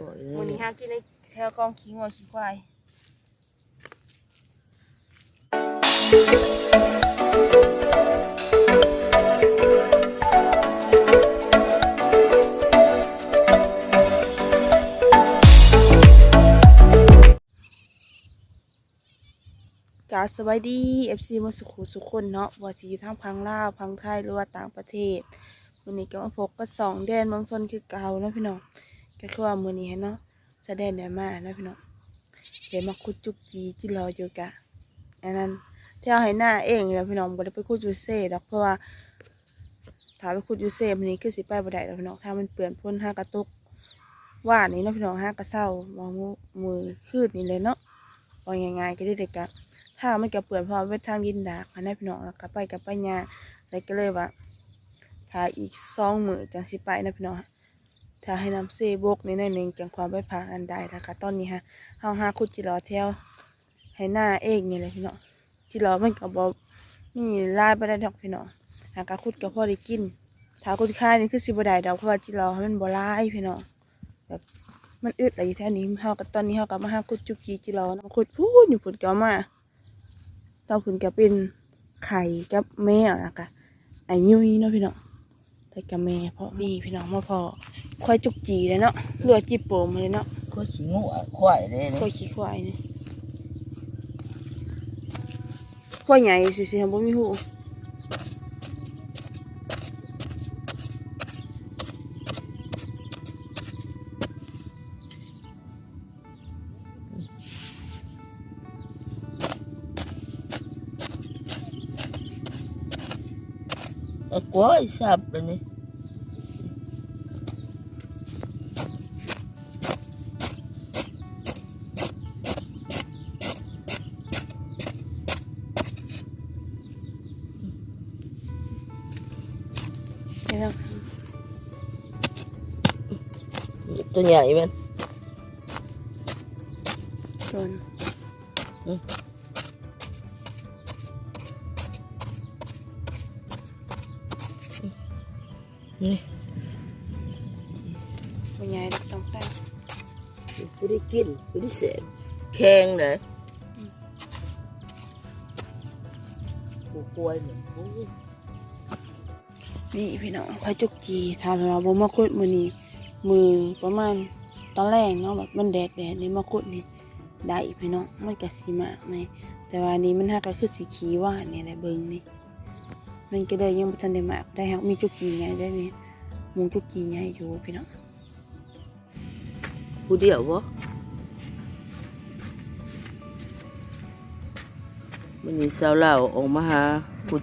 ก่อยวันนี้นี่หากินในแถวกองขี้งัวขี้ควายกาสวัสดี FC มาสุขุสุขคนเนาะว่าสิอยู่ทั้งพังลาวพังไทยหรือว่าต่างประเทศวันนี้ก็มาพบกับสองแดนเมืองชนคือเก่าเนาะพี่น้อง ก็คือว่ามื้อนี้เนาะแสดงได้มาเนะพี่น้องเดี๋ยวมาคุดจุกจีที่รออยู่กะอันนั้นเที่เอาให้หน้าเองแล้วพี่น้องบ่ได้ไปคุดยูเซ่ดอกเพราะว่าถ้าไปคุดยูเซ่มื้อนี้คือสิไปบ่ได้แล้วพี่น้องถ้ามันเปื้อนพ่นห้ากระตุกว่านี่เนาะพี่น้องห้ากระเซ้ามองมือคืดนี่เลยเนาะว่าง่ายๆก็ได้เด็กกะถ้ามันก็เปื่อนเพราะเวททางดินดากอันนั้พี่น้องแล้วก็ไปกับไปยาแล้วก็เลยว่าถ้าอีกสองมือจังสิไปนะพี่น้อง ถ้าให้น้ำเซบกนิดหนึ่งจังความไปผ่าอันใดนะคะตอนนี้ฮะเฮาหาคุดจิรอเที่ยวให้หน้าเองนี่เลยพี่น้องจิรอมันก็บ่มีลายไปได้ดอกพี่น้องหากะคุดก็พอได้กินถ้าคุดค่ายนี่คือสิบ่ได้ดอกเพราะว่าจิรอมันบ่ลายพี่น้องแบบมันอึดอะไรอยู่แท่นี้เฮาก็ตอนนี้เฮาก็มาหาคุดจุกีจิรอนะคุดพูดอยู่พุ่นก็เอามาต่อผุนก็เป็นไข่กับแม่นะกะไอ้ยุ้ยเนาะพี่น้องแต่กับแม่เพราะนี่พี่น้องมาพอ ค่อยจุกจีเลยเนาะเลือจีโปมมาเลยเนาะก็ขี้งูอะควายเลยค่อยขี้ควายนี่ควายใหญ่สิสิบ่มีหูเออกล้วยสับเลยนี่นี่ ตัวใหญ่มันโดนนี่ควายใหญ่ดอกสองข้างไม่ได้กินไม่ได้เสพแข็งเลยกูกล้วยเนี่ยโอ้ยนี่พี่น้องค่อยจุกจีทำเราบ่มาคุดมือนี้ มือประมาณตอนแรกเนาะแบบมันแดดแดดนี่มาคุดนี่ได้พี่น้องมันก็สีมากในแต่ว่านี้มันหักก็คือสีขีหว่านเนี่ยแหละเบิ่งนี่มันก็เลยยังบ่ทันได้มากได้ฮักมีจุกจีใหญ่ได้นี่มุงจุกจีใหญ่อยู่พี่น้องผู้เดียววะมันนี่สาวเล่าวออกมาหากุด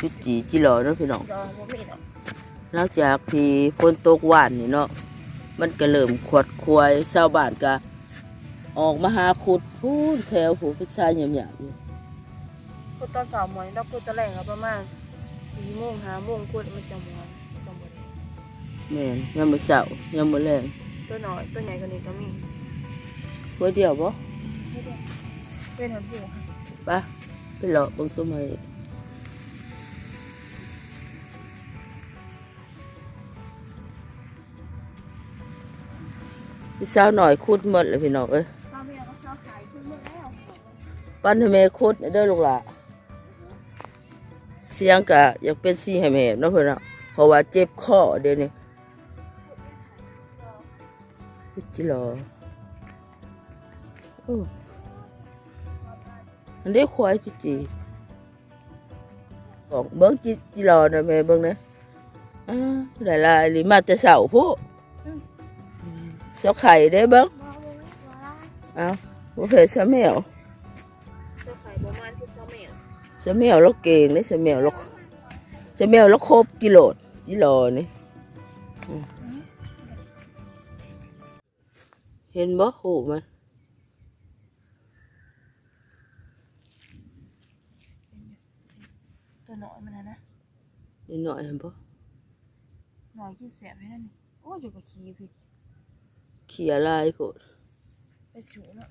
จุดจีจิหลอเนาะพี่น้องรอบ่มีดอกหลังจากที่ฝนตกหวานนี่เนาะ มันก็เริ่มขวดควายชาวบ้านก็ออกมาหาขุดพูนแถวหูพิซซ่าหยำๆอยู่คุดตอนสาวมวยแล้วคุดตอนแรกก็ประมาณ4โมง5โมงคุดมันจะมวนจะบ่ได้แม่นยามมื้อเช้ายามมื้อแลงตัวน้อยตัวใหญ่กว่านี้ก็มีกล้วยเดียวบ่เป็นหันหัวค่ะไปไปเลาะเบิ่งต้นไม้ พี่สาวหน่อยขุดหมดเลยพี่น้องเอ้ยป้าแม่ก็ชอบขายขึ้นมาแล้วปั้นให้แม่ขุดเด้อลูกหล่ะเสียงก็อยากเป็นสีให้แม่เนาะเพิ่นเนาะเพราะว่าเจ็บคอเดี๋ยวนี้จิรอโอ้อันนี้ควายจิจีบอกเบิ้งจิจิรอนะแม่เบิ้งนะอ่าหลายลายๆนี่มาแต่เสาผู้ เสาไข่ได้เบิ้งเอาบ่เพชรแมวเจ้าขายประมาณที่ซอแม่สแมวเราเก่งนี่สแมวเราสแมวเราครบกิโลจิโลนี่อืมเห็นบ่หูมันตัวน้อยมันนะนะนิดหน่อยเห็นบ่น้อยกินแสบให้นั่นนี่โอ้อยู่กับขี้พี่ เขียลายโดไปสูงเนาะ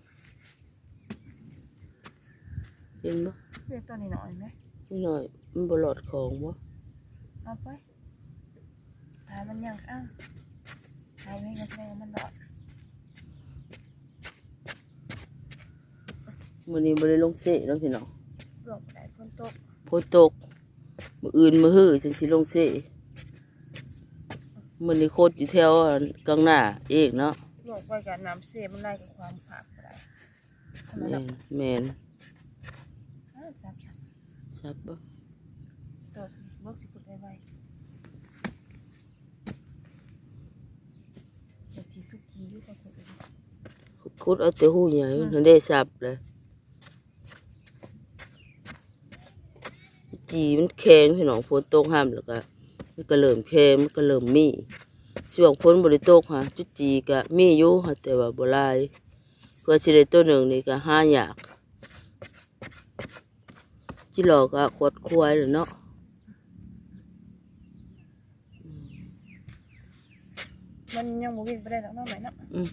เห็นบ่เรียตัวนี้หน่อยไหมหน่อย มันบลอดของวะเอาไปถ่ายมันยังอ้าวถ่ายไม่กันแสดวมันหลอดมื้อนี้บ่ได้ลงเสะเนาะพี่น้องหลบได้คนตกฝนตกมืออื่นมื้อหื้อฉันสิลงเสะมื้อนี้โคตรอยู่แถวกลางหน้าเองเนาะ หลบไปกับน้ำเสียมันไล่กับความผักไปได้ทำไมแม่ล่ะนแม่นอ้าวจับจับซับบ่ตัวเบิกสิขุดไว้ไว้เดี๋ยวทีทุกทีอยู่กับขุดเลยขุดเอาแต่หูใหญ่มันได้ซับเลยจีมันแข็งพี่น้องฝนตกห้ามแล้วก็มันก็เริ่มแข็งมันก็เริ่มมี ช่วงฝนบ่ได้ตกค่ะจุดจีก็มีอยู่ค่ะแต่ว่าบ่หลายเพื่อสิได้ตัวหนึ่งนี่ก็หายากจิหลอกก็ขวดควายเลยเนาะมันยังบ่วิ่งไปได้หรอกเนาะไหมเนาะ อืม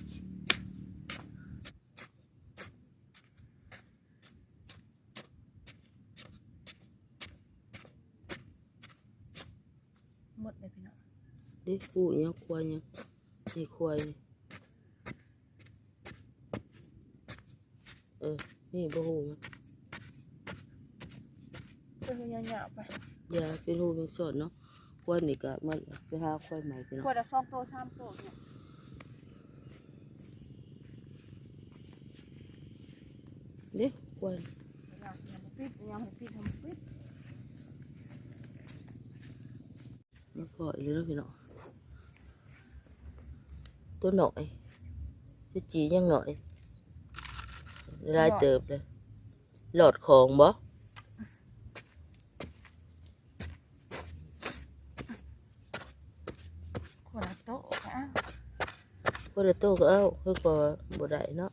หมดเลยพี่น้อง ดิผู้เนี้ยควายเนี้ยนี่ควายนี่เออ นี่บ่ฮู้มันก็คือยาวๆไปยาเป็นฮู้เป็นสอนเนาะควายนี่ก็มันไปหาควายใหม่พี่น้องขวดละสองตัวสามตัวเนี่ยดิควายยังยังบ่ปิดยังบ่ปิดทำปิดมันพออีก แล้วพี่น้องตัวหน่อยจุดจียังหน่อยหลายเติบเลยหลอดของบ่ ขวดละโต๊ะอะ พอได้โตก็เอาคือก็บ่ได้เนาะ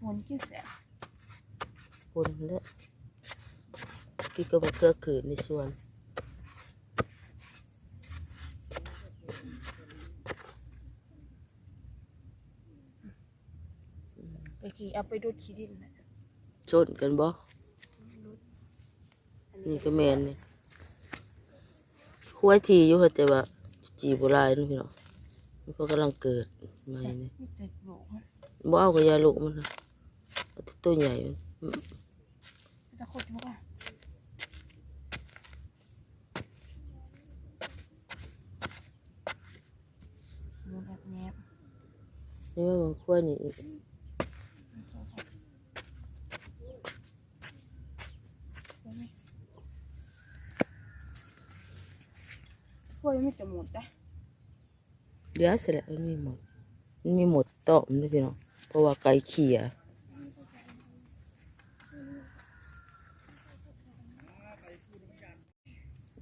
หมุนกี่แสน คนแล้วกินก็บ่เกือขื นในสวนไปขี่เอาไปดูดขี้ดินน่ะชนกันบ่นี่ก็แม่นนี่ควายทีอยู่ค่ะแต่ว่าจีบ่หลายเนาะพี่น้องมันก็กำลังเกิดใหม่นี่มีแต่โหลกมันบ่เอากับยาลูกมันนะเอาแต่ตัวใหญ่มันจะขดอยู่อะหมุนแบบแนบนี่ว่ามันควายนี่ พ วกยังไม่จะหมดได้เดี๋ยวเสร็จแล้วมันมีหมดมันมีหมดตอมด้วยพี่น้องเพราะว่าไก่เขี่ย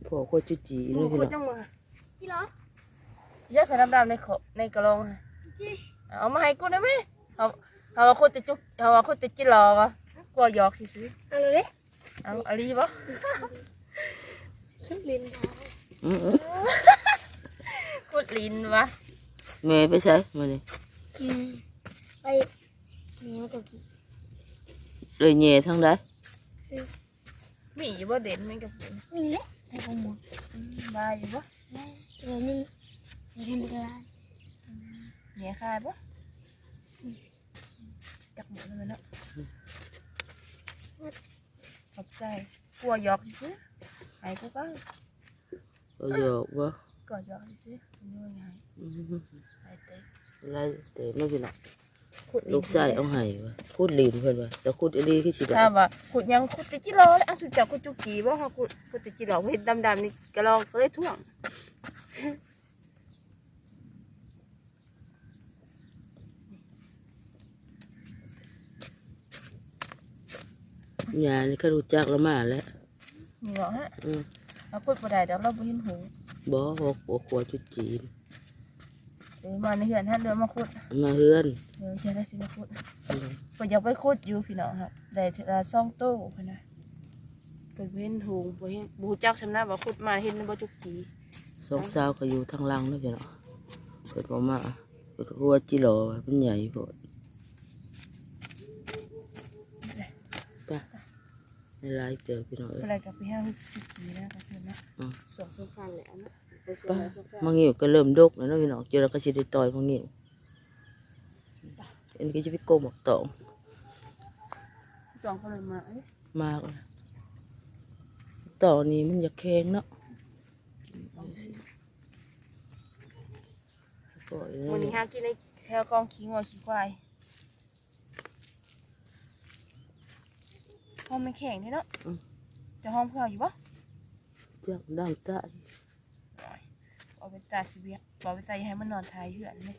พวกควายจุจีดูด้วยพี่ขน้ดองจังเลยจีเหรอเยอะใส่น้ำดำในขในกระโหลกค่ะจีเอามาให้กูได้ไหมเอาเอาว่าคนจะจุกเอาว่าคนจะจิรอวะกลัวหยอกสิสิเอาเลยเอาอะไรบ่ขึ้นลิ้นดา วอืมพูดลิ้นวะๆแม่ไปใช้มานี่อืมไปนี่มากับกี่เลยแหย่ทั้งได้มีอยู่บ่เด่นมันกับเด่นมีแหละแต่ผมหมดอืมบายอยู่บ่ได้เดี๋ยวนึงเดี๋ยวทำเป็นร้านเหนียขาดบ่จักหมดเลยเนาะขอบใจกลัวหยอกสิสิใหายกู ก็เอาหยอกบ่ก็หยอกสิสิมันยังไงอืมหายเตะไรเต๋มาพี่น้องขุดลูกชายเอาให้วะพูดลีนเพิ่นว่าแต่พูดอีหลีคือสิได้ถามว่าขุดยังขุดจะจิรอเลยอะสุดจักขุดจุกจีบ่ฮะขุดขุดจะจิรอเห็นดำๆนี่กระลองก็เลยท่วงยานี่ก็รู้จักแล้วมาแล้วนี่เหรอฮะอืม เอาขุดบ่ได้เดี๋ยวเราบ่เห็นหูบ่ฮอกบ่ขวจุดจีนเดี๋ยวมาในเหือนท่านเดินมาขุดมาเฮือนเดี๋ยวเชื่อได้สิมาขุดอืมเพิ่นอยากไปขุดอยู่พี่น้องครับได้เทอละสองโต้เพิ่นน่ะเพิ่นบ่เห็นหูบ่เห็นบ่รู้จักสำนักว่าขุดมาเห็นบ่จุกจีสองสาวก็อยู่ทางหลังแล้วพี่น้องเพิ่นบ่มาเพิ่นก็ว่าจิหลอว่ามันใหญ่โพดไป ในหลายเจอพี่น้องเอ้ยเพิ่นเลยกลับไปหาจุกจีนะก็คือนะอืมสองสงคันแหละนะไปสไปวนสงคันมังงิวก็เริ่มดกแล้วเนาะพี่น้องเจอแล้วก็สิได้ต่อยมังงิวไปอันนี้ก็จะไปโกงหมกตองสองก็เลยมาเอ้ยมากเลยตองนี้มันอยากแข็งเนาะเอาสิปล่อยเลยวันนี้หากินในแถวกองขี้งัวขี้ควาย ห้องไม่แข็งนี่เนาะจะห้องเพื่ออยู่ปะ จักดังตาเอาไปจ่าชีวิตเอาไปจ่ายให้มันนอนทายเหือนเลย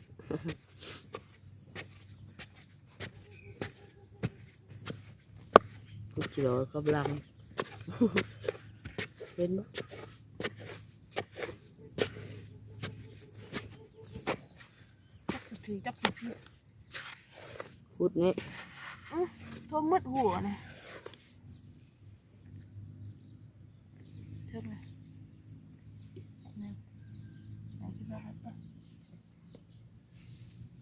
กูจิรอกำลัง เห็นบ่จักถือจักถือพี่พูดนี้ทั่วมืดหัวนะเท่าไหร่หนึ่งไหนคิดว่าครับ นี่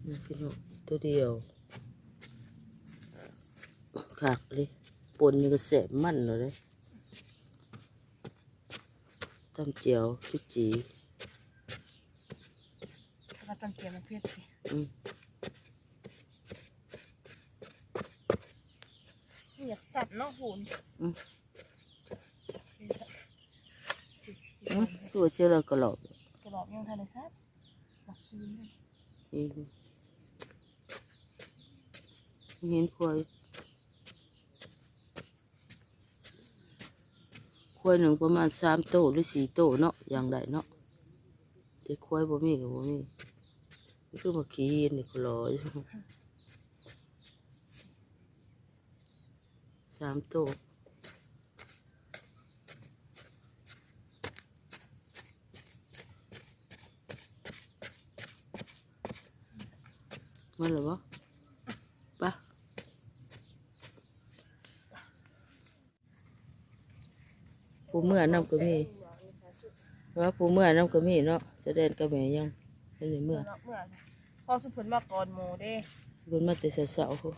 พี่น้องตัวเดียวขากเลยปนนี่ก็แสบมันเลยเด้ตำเจียวชุจีแล้วก็จำเกียร์มาเพียรสิอืมอยากสับเนาะหูนอืมตัวเชื่อเราก็หลอกกระบอกยังทันได้สับบักชีนเลยอืม เห็นควายควายหนึ่งประมาณสามโตหรือสี่โตเนาะอย่างใดเนาะแต่ควายบ่มีกับบ่มีนี่คือมาขี้นนี่ก็รออยู่สามโตมันเหรอวะปะผู้ เมื่อนำก็มีว่าผู้เมื่อนำก็มีเนาะแสดงกับแม่ยังเป็นเมื่อเนาะเมื่อพอสุพรรณมาก่อนโมเด้บนมาแต่เสาๆเขา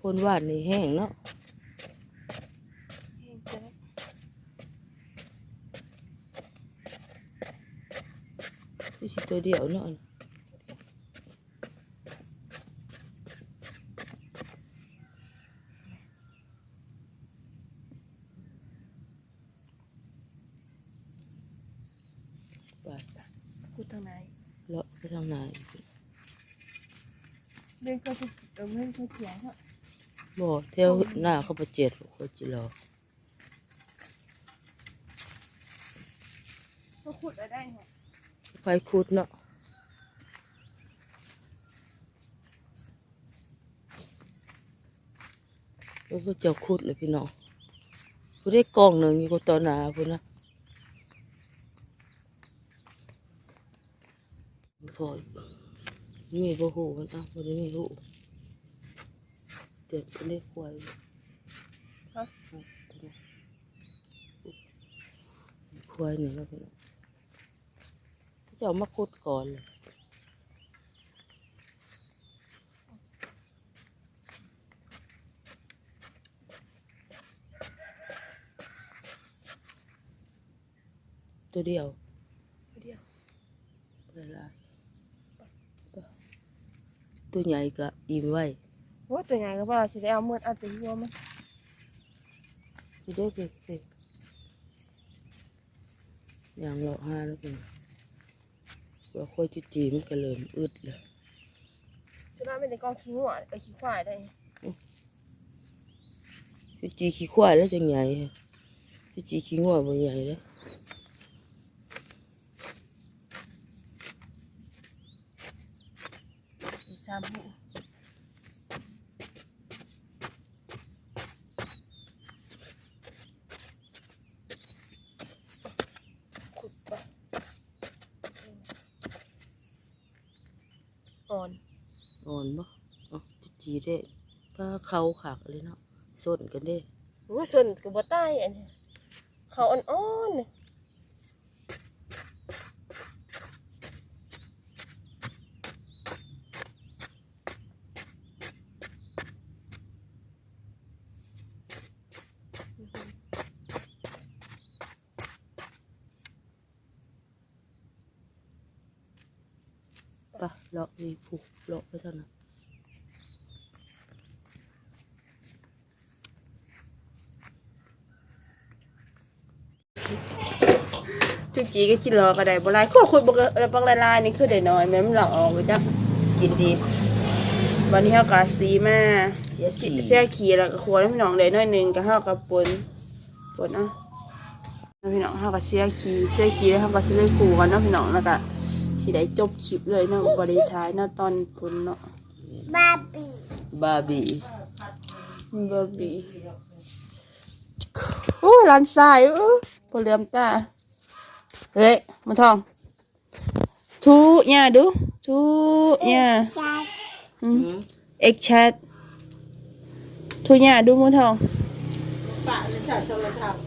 คนหวานนี่แห้งเนาะเองจะได้ไม่ใช่ตัวเดียวเนาะไป พูดทางไหน เลาะไปทางไหน เรื่องเขาจะ เออเรื่องเขาเถียงเนาะบ่เที่ยวหน้าเขาประเจ็ดเขาจิรอเขาขุดอะไรได้เนี่ยไฟคุดเนาะแล้วก็เจ้าคุดเลยพี่น้องผู้ได้กองหนึ่งอยู่ก็ต่อหนาพุ่นนะพอมีบ่หูมันอะบ่ได้มีหู เด็กคนได้ควายฮะควายเนี่ยนะพี่น้องจะเอามาคุดก่อนเลยตัวเดียวเดียวเวลาตัวใหญ่ก็อิ่มไว้ โอ้ตัวใหญ่ก็ว่าเราจะได้เอาเมื่อเอาตัวยัวมันที่ได้เด็กเด็กอย่างเราห้าแล้วเป็นว่าค่อยจุจีมันก็เริ่มอึดเลยจุน่าไม่ได้กองขี้งัวเออขี้ควายได้จุจีขี้ควายแล้วจังใหญ่ฮะจุจีขี้งัวบ่ใหญ่แล้ว อีสามหูขุดไป อ่อน อ่อนบ่เอ๋อจุจีได้ก็เขาขากเลยเนาะส้นกันเด้โอ้ยส่วนกับบใต้อันนี้เขาอ่อนๆ ปะเลาะนี่ผูกเลาะไปเท่านั้นจุจีก็กินรอก็ได้บ่หลายข้อคุยบ่ก็บักละลายนี่คือได้น้อยแม่มันหลอกออกไปจ้ะกินดีวันนี้เฮาก็สีมาเสียสีเสียขี้แล้วก็ครัวแล้วพี่น้องได้น้อยหนึงก็เฮาก็ปนปนเอาแล้วพี่น้องเฮาก็เสียขี้เสียขี้แล้วเฮาก็สิได้ครัวเนาะพี่น้องแล้วก็ สิได้จบคลิปเลยเนาะบ่ได้ท้ายเนาะตอนปนเนาะบาร์บี้บาร์บี้บาร์บี้โอ้ยร้านทรายเออบ่เหลือมตาเฮ้ยมันทองทูเนี่ยดูทูเนี่ยชาอืมเอ็กแชททูเนี่ยดูมือทองปะเลยค่ะโทรศัพท์